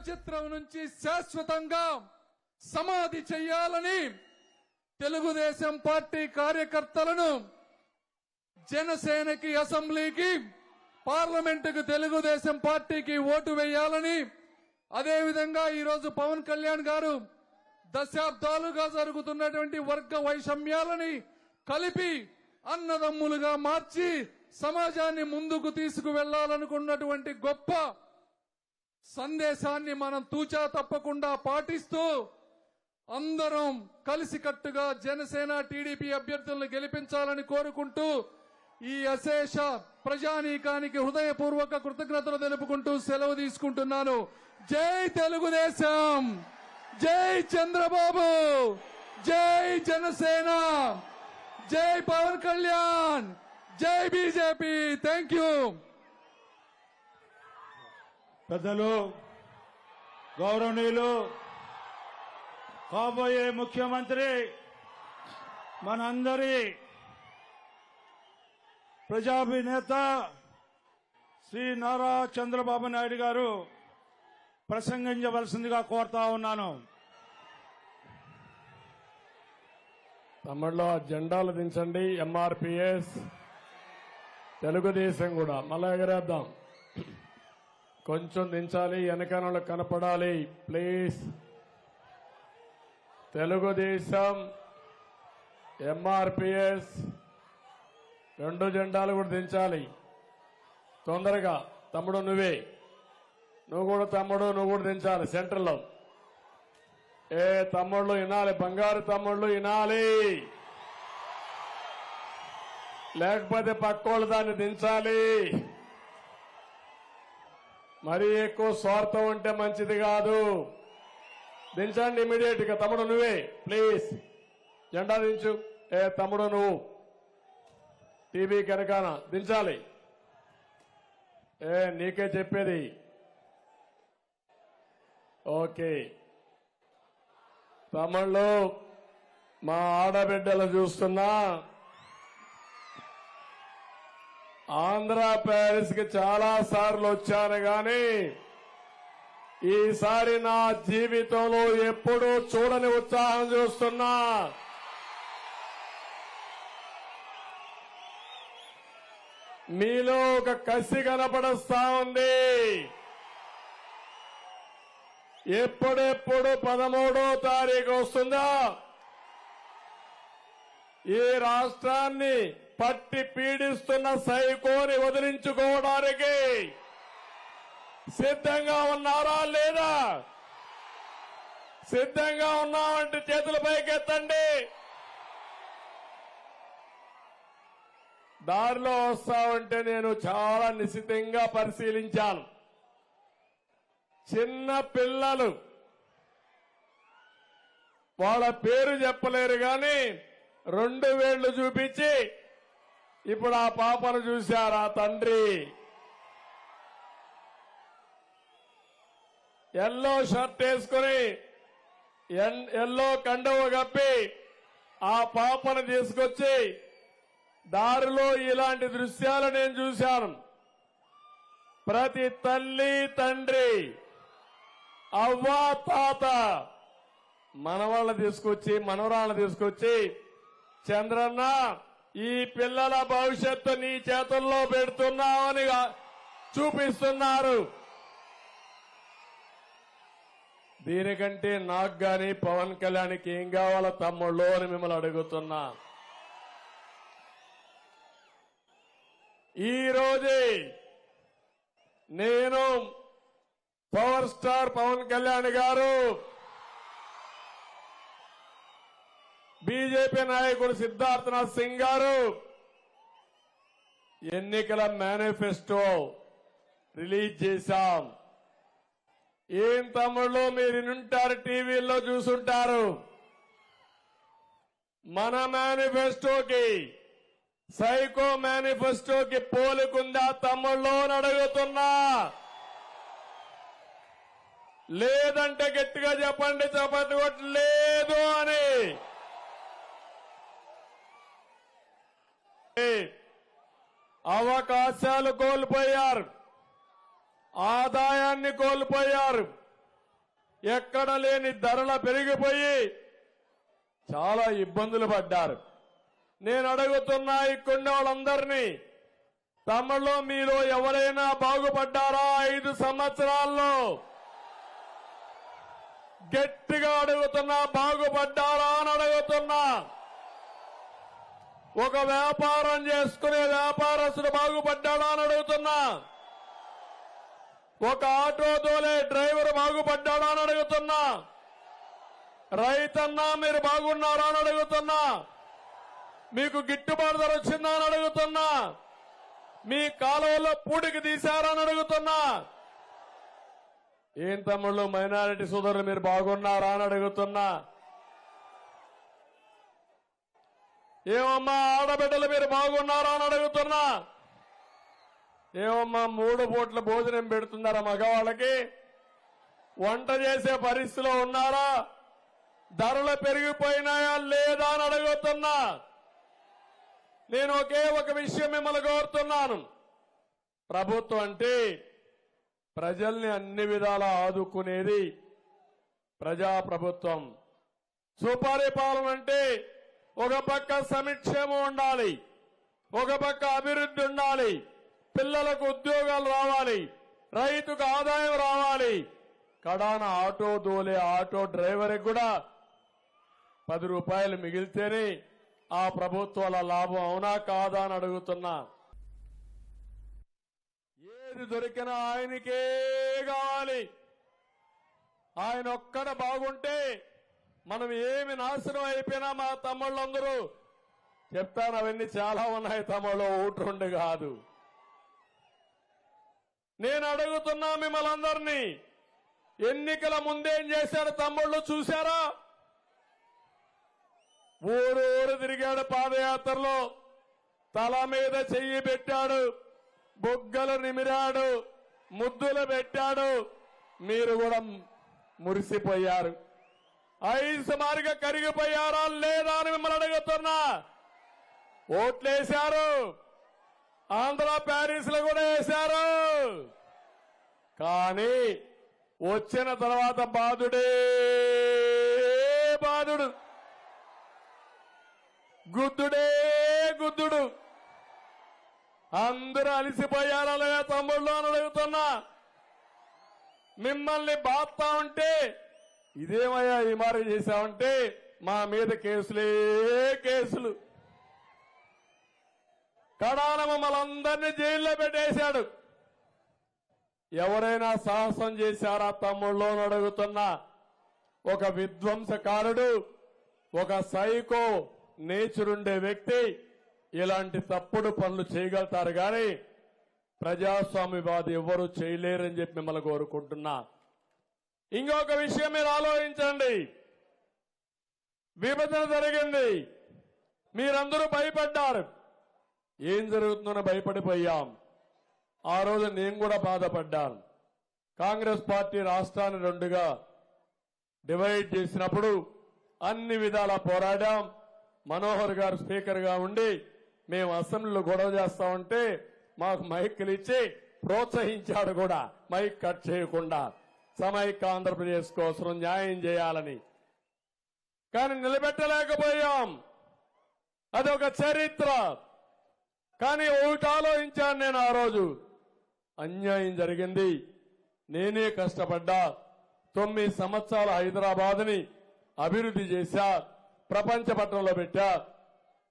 చిత్రం నుంచి శాశ్వతంగా సమాధి చెయ్యాలని తెలుగుదేశం పార్టీ కార్యకర్తలను జనసేనకి అసెంబ్లీకి పార్లమెంటుకు తెలుగుదేశం పార్టీకి ఓటు వేయాలని అదేవిధంగా ఈరోజు పవన్ కళ్యాణ్ గారు దశాబ్దాలుగా జరుగుతున్నటువంటి వర్గ వైషమ్యాలని కలిపి అన్నదమ్ములుగా మార్చి సమాజాన్ని ముందుకు తీసుకువెళ్ళాలనుకున్నటువంటి గొప్ప సందేశాన్ని మనం తూచా తప్పకుండా పాటిస్తూ అందరం కలిసికట్టుగా జనసేన టీడీపీ అభ్యర్థులను గెలిపించాలని కోరుకుంటూ ఈ అశేష ప్రజానీకానికి హృదయపూర్వక కృతజ్ఞతలు తెలుపుకుంటూ సెలవు తీసుకుంటున్నాను. జై తెలుగుదేశం! జై చంద్రబాబు! జై జనసేన! జై పవన్ కళ్యాణ్! జై బీజేపీ! థ్యాంక్ యూ పెద్దలు గౌరవనీయులు కాబోయే ముఖ్యమంత్రి మనందరి ప్రజాభినేత శ్రీ నారా చంద్రబాబు నాయుడు గారు ప్రసంగించవలసిందిగా కోరుతా ఉన్నాను. తమిళలో జెండాలు దించండి ఎంఆర్పిఎస్ తెలుగుదేశం కూడా. మళ్ళా ఎగరేద్దాం. కొంచెం దించాలి వెనకనలు కనపడాలి ప్లీజ్. తెలుగుదేశం ఎంఆర్పిఎస్ రెండు జెండాలు కూడా దించాలి. తొందరగా తమ్ముడు నువ్వే. నువ్వు కూడా తమ్ముడు నువ్వు కూడా దించాలి సెంటర్లో ఏ తమ్ముళ్ళు వినాలి బంగారు తమ్ముళ్ళు వినాలి. లేకపోతే పక్కోళ్ళు దాన్ని దించాలి. మరీ ఎక్కువ స్వార్థం ఉంటే మంచిది కాదు. దించండి ఇమీడియట్గా తమ్ముడు నువ్వే ప్లీజ్. జెండా దించు. ఏ తమ్ముడు నువ్వు? టీవీ కనుకాన. దించాలి. ఏ నీకే చెప్పేది. ఓకే. తమిళ్ళు మా ఆడబిడ్డలు చూస్తున్నా. ఆంధ్ర ప్యారిస్కి చాలా సార్లు వచ్చాను గాని ఈసారి నా జీవితంలో ఎప్పుడూ చూడని ఉత్సాహం చూస్తున్నా. మీలో ఒక కసి కనపడస్తా ఉంది. ఎప్పుడెప్పుడు పదమూడో తారీఖు వస్తుందా? ఈ రాష్ట్రాన్ని పట్టి పీడిస్తున్న సైకోని వదిలించుకోవడానికి సిద్ధంగా ఉన్నారా లేదా? సిద్ధంగా ఉన్నామంటే చేతుల పైకెత్తండి. దారిలో వస్తామంటే నేను చాలా నిశ్చితంగా పరిశీలించాను. చిన్న పిల్లలు వాళ్ళ పేరు చెప్పలేరు కానీ రెండు వేళ్ళు చూపించి ఇప్పుడు ఆ పాపను చూశారు ఆ తండ్రి? ఎల్లో షర్ట్ వేసుకుని ఎన్- ఎల్లో కండవ కప్పి ఆ పాపను తీసుకొచ్చి దారిలో ఇలాంటి దృశ్యాలు నేను చూశాను. ప్రతి తల్లి తండ్రి అవ్వ తాత మనవాళ్ళని తీసుకొచ్చి మనవరాళ్ళని తీసుకొచ్చి చంద్రన్న ఈ పిల్లల భవిష్యత్తు నీ చేతుల్లో పెడుతున్నామని చూపిస్తున్నారు. దీనికంటే నాకు గాని పవన్ కళ్యాణ్కి ఏం కావాలో తమ్ముళ్ళు అని మిమ్మల్ని అడుగుతున్నా. ఈ రోజే నేను పవర్ స్టార్ పవన్ కళ్యాణ్ గారు బీజేపీ నాయకుడు సిద్ధార్థనాథ్ సింగ్ గారు ఎన్నికల మేనిఫెస్టో రిలీజ్ చేశాం. ఏం తమ్ముళ్ళు మీరు వినుంటారు టీవీల్లో చూసుంటారు. మన మేనిఫెస్టోకి సైకో మేనిఫెస్టోకి పోలికుందా తమ్ముళ్ళు అడుగుతున్నా. లేదంటే గట్టిగా చెప్పండి చప్పట్లు లేదు అని అవకాశాలు కోల్పోయారు. ఆదాయాన్ని కోల్పోయారు. ఎక్కడ లేని ధరల పెరిగిపోయి చాలా ఇబ్బందులు పడ్డారు. నేను అడుగుతున్నా ఇక్కడున్న వాళ్ళందరినీ తమలో మీలో ఎవరైనా బాగుపడ్డారా ఐదు సంవత్సరాల్లో? గట్టిగా అడుగుతున్నా బాగుపడ్డారా అని అడుగుతున్నా. ఒక వ్యాపారం చేసుకునే వ్యాపారస్తుడు బాగుపడ్డాడా అని అడుగుతున్నా. ఒక ఆటో తోలే డ్రైవర్ బాగుపడ్డాడా అని అడుగుతున్నా. రైతన్నా మీరు బాగున్నారా అని అడుగుతున్నా. మీకు గిట్టుబాటు ధర వచ్చిందా అని అడుగుతున్నా. మీ కాలువలో పూడికి తీశారా అని అడుగుతున్నా. ఏం తమ్ముళ్ళు మైనారిటీ సోదరులు మీరు బాగున్నారా అని అడుగుతున్నా. ఏమమ్మా ఆడబిడ్డలు మీరు బాగున్నారా అని అడుగుతున్నా. ఏమమ్మా మూడు పూట్ల భోజనం పెడుతున్నారా మగవాళ్ళకి? వంట చేసే పరిస్థితిలో ఉన్నారా? ధరలు పెరిగిపోయినాయా లేదా అని అడుగుతున్నా. నేను ఒకే ఒక విషయం మిమ్మల్ని కోరుతున్నాను. ప్రభుత్వం అంటే ప్రజల్ని అన్ని విధాలా ఆదుకునేది ప్రజాప్రభుత్వం. సుపరిపాలన అంటే ఒక పక్క సమిక్షేమం ఉండాలి ఒక పక్క అభివృద్ధి ఉండాలి పిల్లలకు ఉద్యోగాలు రావాలి రైతుకు ఆదాయం రావాలి. కడాన ఆటో దోలే ఆటో డ్రైవర్కి కూడా పది రూపాయలు మిగిలితేనే ఆ ప్రభుత్వాల లాభం అవునా కాదా అని అడుగుతున్నా. ఏది దొరికినా ఆయనకే కావాలి. ఆయన ఒక్కడ బాగుంటే మనం ఏమి నాశనం అయిపోయినా మా తమ్ముళ్ళందరూ చెప్తాను అవన్నీ చాలా ఉన్నాయి తమ్ముళ్ళు ఒకటి కాదు. నేను అడుగుతున్నా మిమ్మల్ అందరినీ ఎన్నికల ముందేం చేశాడు తమ్ముళ్ళు చూశారా? ఊరు ఊరు తిరిగాడు పాదయాత్రలో తల మీద చెయ్యి పెట్టాడు బొగ్గలు నిమిరాడు ముద్దులు పెట్టాడు మీరు కూడా మురిసిపోయారు. ఐసు మార్గ కరిగిపోయారా లేదా అని మిమ్మల్ని అడుగుతున్నా. ఓట్లేశారు. ఆంధ్ర ప్యారిస్లో కూడా వేశారు. కానీ వచ్చిన తర్వాత బాధుడే బాధుడు గుద్దుడే గుద్దుడు. అందరూ అలసిపోయారా లేదా తమ్ముళ్ళు అని అడుగుతున్నా. మిమ్మల్ని బాత్తా ఉంటే ఇదేమయ్యా ఈ మారి చేశామంటే మా మీద కేసులే కేసులు. కడాన మమ్మల్ని అందరినీ జైల్లో పెట్టేశాడు. ఎవరైనా సాహసం చేశారా తమ్ముళ్ళు అడుగుతున్నా ఒక విధ్వంసకారుడు ఒక సైకో నేచర్ ఉండే వ్యక్తి ఇలాంటి తప్పుడు పనులు చేయగలుగుతారు కానీ ప్రజాస్వామ్యవాది ఎవరు చేయలేరని చెప్పి మిమ్మల్ని కోరుకుంటున్నా. ఇంకొక విషయం మీరు ఆలోచించండి. విభజన జరిగింది. మీరందరూ భయపడ్డారు. ఏం జరుగుతుందో భయపడిపోయాం. ఆ రోజు నేను కూడా బాధపడ్డాను. కాంగ్రెస్ పార్టీ రాష్ట్రాన్ని రెండుగా డివైడ్ చేసినప్పుడు అన్ని విధాలా పోరాడాం. మనోహర్ గారు స్పీకర్గా ఉండి మేము అసెంబ్లీలో గొడవ చేస్తా ఉంటే మాకు మైక్లు ఇచ్చి ప్రోత్సహించాడు కూడా. మైక్ కట్ చేయకుండా. సమైక్య ఆంధ్రప్రదేశ్ కోసం న్యాయం చేయాలని. కానీ నిలబెట్టలేకపోయాం. అదొక చరిత్ర. కానీ ఒకటి ఆలోచించాను నేను ఆ రోజు. అన్యాయం జరిగింది. నేనే కష్టపడ్డా. తొమ్మిది సంవత్సరాల హైదరాబాద్ని అభివృద్ధి చేశా. ప్రపంచ పట్టణంలో పెట్టా.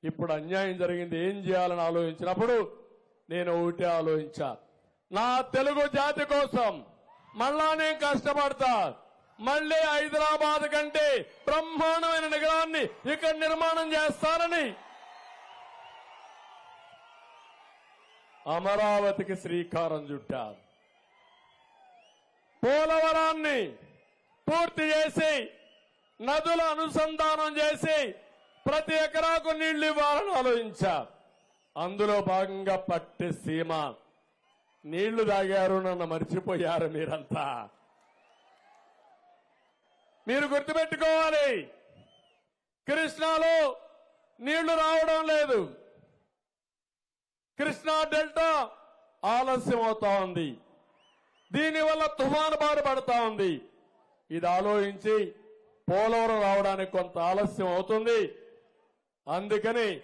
ఇప్పుడు అన్యాయం జరిగింది. ఏం చేయాలని ఆలోచించినప్పుడు నేను ఒకటే ఆలోచించా. నా తెలుగు జాతి కోసం మళ్ళా నేను కష్టపడతా మళ్ళీ హైదరాబాద్ కంటే బ్రహ్మాండమైన నగరాన్ని ఇక్కడ నిర్మాణం చేస్తానని అమరావతికి శ్రీకారం చుట్టారు. పోలవరాన్ని పూర్తి చేసి నదుల అనుసంధానం చేసి ప్రతి ఎకరాకు నీళ్ళు ఇవ్వాలని ఆలోచించారు. అందులో భాగంగా పట్టి సీమ నీళ్ళు తాగారు నన్ను మర్చిపోయారు మీరంతా. మీరు గుర్తుపెట్టుకోవాలి. కృష్ణాలో నీళ్ళు రావడం లేదు. కృష్ణా డెల్టా ఆలస్యం అవుతా ఉంది. దీనివల్ల తుఫాను బారి పడతా ఉంది. ఇది ఆలోచించి పోలవరం రావడానికి కొంత ఆలస్యం అవుతుంది. అందుకని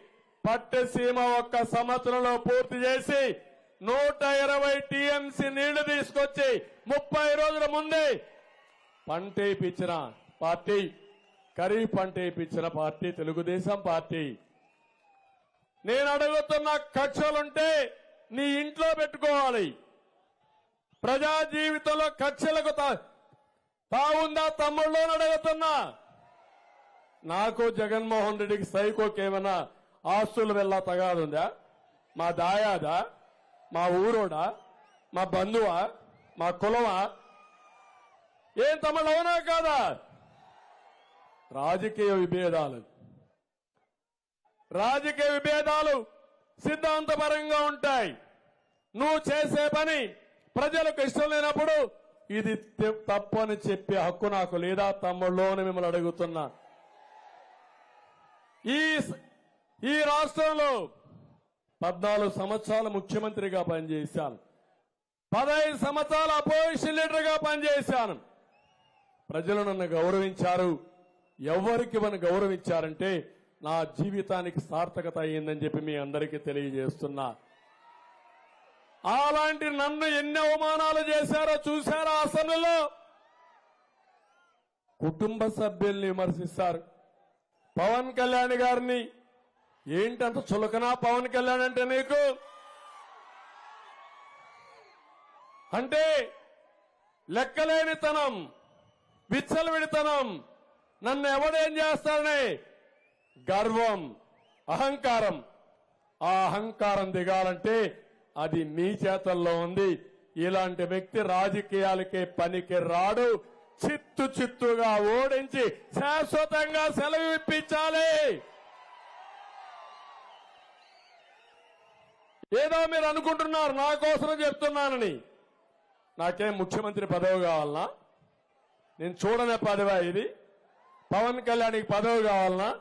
పట్టసీమ ఒక్క సంవత్సరంలో పూర్తి చేసి నూట ఇరవై టీఎంసీ నీళ్ళు తీసుకొచ్చి ముప్పై రోజుల ముందే పంట ఇప్పించిన పార్టీ ఖరీఫ్ పంట ఇప్పించిన పార్టీ తెలుగుదేశం పార్టీ. నేను అడుగుతున్న కక్షలుంటే నీ ఇంట్లో పెట్టుకోవాలి. ప్రజా జీవితంలో కక్షలకు తా- తావుందా తమ్ముళ్ళు అడుగుతున్నా. నాకు జగన్మోహన్ రెడ్డికి సైకోకేమైనా ఆస్తులు వెళ్ళా తగాదుందా? మా దాయాదా? మా ఊరోడా మా బంధువా మా కులమా? ఏం తమ్ముళ్ళు అవునా కాదా? రాజకీయ విభేదాలు. రాజకీయ విభేదాలు సిద్ధాంతపరంగా ఉంటాయి. నువ్వు చేసే పని ప్రజలకు ఇష్టం లేనప్పుడు ఇది తప్పని చెప్పే హక్కు నాకు లేదా తమ్ముళ్ళోని మిమ్మల్ని అడుగుతున్నా. ఈ ఈ రాష్ట్రంలో పద్నాలుగు సంవత్సరాలు ముఖ్యమంత్రిగా పనిచేశాను. పదహైదు సంవత్సరాలు అపోజిషన్ లీడర్గా పనిచేశాను. ప్రజలు నన్ను గౌరవించారు. ఎవరికి మనం గౌరవించారంటే నా జీవితానికి సార్థకత అయ్యిందని చెప్పి మీ అందరికీ తెలియజేస్తున్నా. అలాంటి నన్ను ఎన్ని అవమానాలు చేశారో చూశారా అసెంబ్లీలో? కుటుంబ సభ్యుల్ని విమర్శిస్తారు. పవన్ కళ్యాణ్ గారిని ఏంటంత చులకనా పవన్ కళ్యాణ్ అంటే నీకు? అంటే లెక్కలేనితనం విచ్చలవిడితనం నన్ను ఎవడేం చేస్తాడని గర్వం అహంకారం. ఆ అహంకారం దిగాలంటే అది మీ చేతల్లో ఉంది. ఇలాంటి వ్యక్తి రాజకీయాలకే పనికి రాడు. చిత్తు చిత్తుగా ఓడించి శాశ్వతంగా సెలవు ఇప్పించాలి. ఏదో మీరు అనుకుంటున్నారు నా కోసం చెప్తున్నానని. నాకేం ముఖ్యమంత్రి పదవి కావాలనా? నేను చూడనే పదవా ఇది. పవన్ కళ్యాణ్కి పదవి కావాలనా?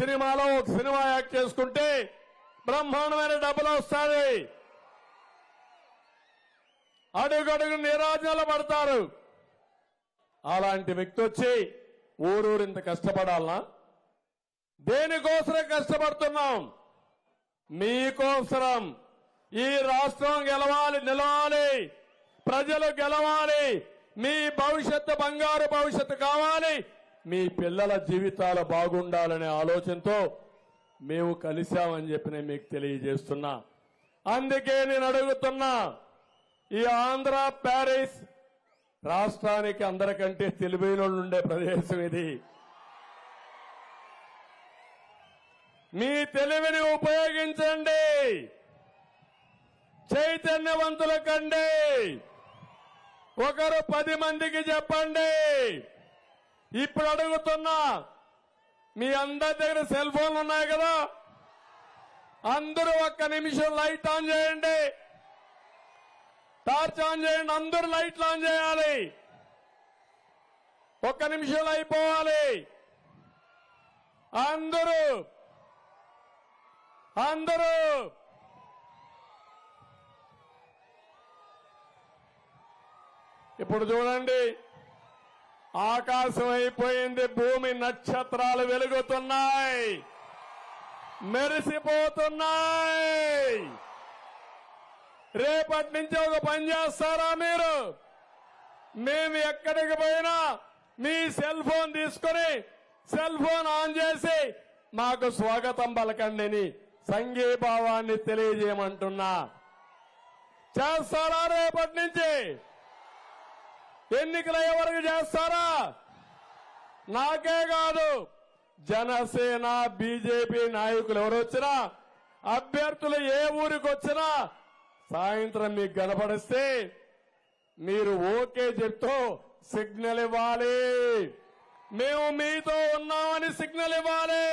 సినిమాలో ఒక సినిమా యాక్ట్ చేసుకుంటే బ్రహ్మాండమైన డబ్బులు వస్తాయి. అడుగడుగు నిరాజనాలు పడతారు. అలాంటి వ్యక్తి వచ్చి ఊరూరు ఇంత కష్టపడాలనా? దేనికోసమే కష్టపడుతున్నాం? మీకోసరం ఈ రాష్ట్రం గెలవాలి నిలవాలి. ప్రజలు గెలవాలి. మీ భవిష్యత్తు బంగారు భవిష్యత్తు కావాలి. మీ పిల్లల జీవితాలు బాగుండాలనే ఆలోచనతో మేము కలిశామని చెప్పి నేను మీకు తెలియజేస్తున్నా. అందుకే నేను అడుగుతున్నా ఈ ఆంధ్ర ప్యారిస్ రాష్ట్రానికి అందరికంటే తెలివైన ఉండే ప్రదేశం ఇది. మీ తెలివిని ఉపయోగించండి. చైతన్యవంతుల కండి. ఒకరు పది మందికి చెప్పండి. ఇప్పుడు అడుగుతున్నా మీ అందరి దగ్గర సెల్ ఫోన్లు ఉన్నాయి కదా? అందరూ ఒక్క నిమిషం లైట్ ఆన్ చేయండి. టార్చ్ ఆన్ చేయండి అందరూ లైట్లు ఆన్ చేయాలి. ఒక్క నిమిషంలో అయిపోవాలి. అందరూ అందరూ! ఇప్పుడు చూడండి. ఆకాశం అయిపోయింది భూమి నక్షత్రాలు వెలుగుతున్నాయి. మెరిసిపోతున్నాయి. రేపటి నుంచి ఒక పని చేస్తారా మీరు? మేము ఎక్కడికి పోయినా మీ సెల్ ఫోన్ తీసుకొని సెల్ ఫోన్ ఆన్ చేసి మాకు స్వాగతం పలకండిని సంఘీభావాన్ని తెలియజేయమంటున్నా. చేస్తారా రేపటి నుంచి? ఎన్నికలయ్యే వరకు చేస్తారా? నాకే కాదు జనసేన బీజేపీ నాయకులు ఎవరు వచ్చినా అభ్యర్థులు ఏ ఊరికి వచ్చినా సాయంత్రం మీకు కనపడిస్తే మీరు ఓకే చెప్తూ సిగ్నల్ ఇవ్వాలి మేము మీతో ఉన్నామని సిగ్నల్ ఇవ్వాలి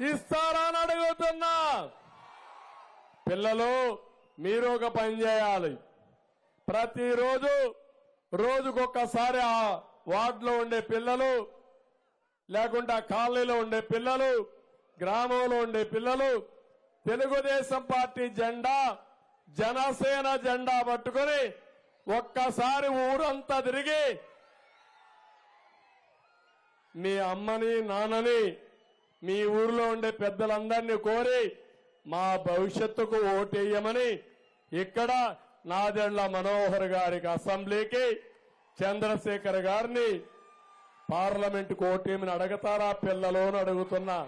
ఇస్తారా అని అడుగుతున్నా. పిల్లలు మీరు ఒక పని చేయాలి. ప్రతిరోజు రోజుకొక్కసారి ఆ వార్డులో ఉండే పిల్లలు లేకుంటే కాలనీలో ఉండే పిల్లలు గ్రామంలో ఉండే పిల్లలు తెలుగుదేశం పార్టీ జెండా జనసేన జెండా పట్టుకొని ఒక్కసారి ఊరంతా తిరిగి మీ అమ్మని నాన్నని మీ ఊర్లో ఉండే పెద్దలందరినీ కోరి మా భవిష్యత్తుకు ఓటేయమని ఇక్కడ నాదెండ్ల మనోహర్ గారికి అసెంబ్లీకి చంద్రశేఖర్ గారిని పార్లమెంటుకు ఓటేమని అడగతారా పిల్లలోని అడుగుతున్నా.